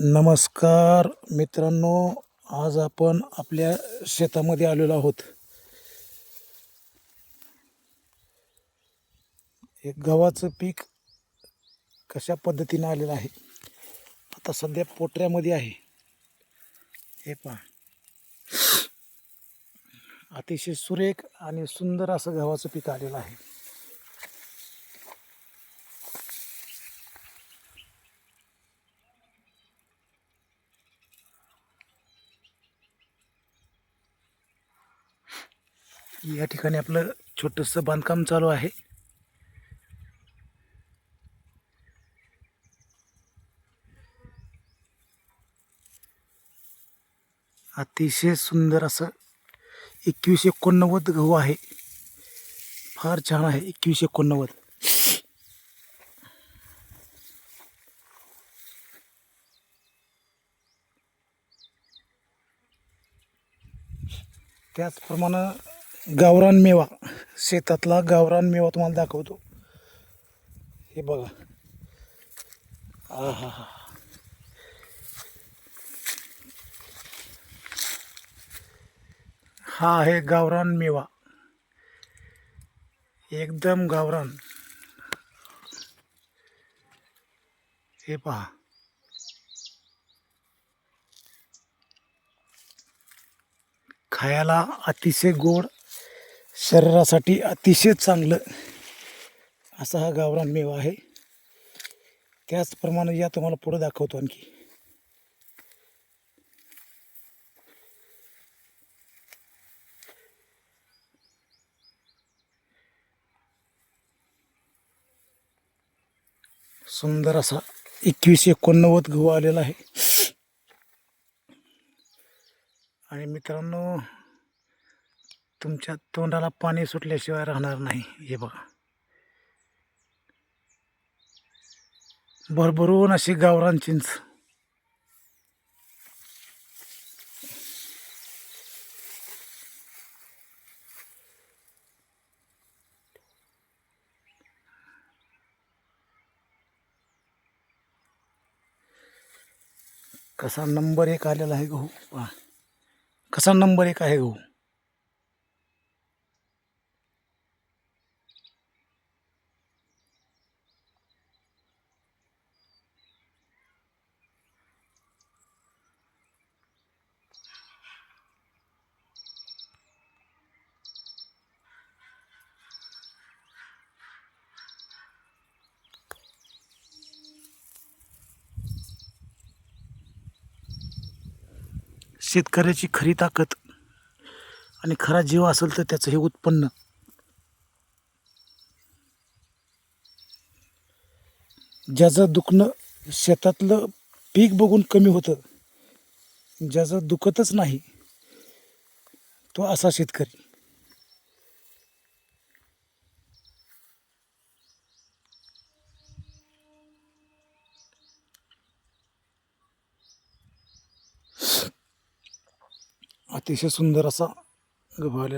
नमस्कार मित्रांनो आज आपण आपल्या शेतामध्ये आलेलो आहोत. हे गव्हाचं पीक कशा पद्धतीनं आलेलं आहे? आता सध्या पोटऱ्यामध्ये आहे. हे पहा. अतिशय सुरेख आणि सुंदर असं गव्हाचं पीक आलेलं आहे. या ठिकाणी आपलं छोटंसं बांधकाम चालू आहे. अतिशय सुंदर असं एकवीस एकोणनव्वद गहू आहे. फार छान आहे एकवीस एकोणनव्वद. त्याचप्रमाणे गावरान मेवा. शेतातला गावरान मेवा तुम्हाला दाखवतो. हे बघा. आ हा हा हा आहे गावरान मेवा. एकदम गावरान. हे पहा. खायला अतिशय गोड शरीरासाठी अतिशय चांगलं असा हा गावरान मेवा आहे. त्याचप्रमाणे या तुम्हाला पुढं दाखवतो आणखी. सुंदर असा एकवीस एकोणनव्वद गहू आलेला आहे. आणि मित्रांनो तुमच्या तोंडाला पाणी सुटल्याशिवाय राहणार नाही. हे बघा. भरभरून अशी गावरान चिंच. कसा नंबर एक आलेला आहे गहू. पहा. कसा नंबर एक आहे गहू. शेतकऱ्याची खरी ताकद आणि खरा जीव असेल तर त्याचं हे उत्पन्न. ज्याचं दुखणं शेतातलं पीक बघून कमी होतं ज्याचं दुखतच नाही तो असा शेतकरी. अतिशय सुंदर असा गहू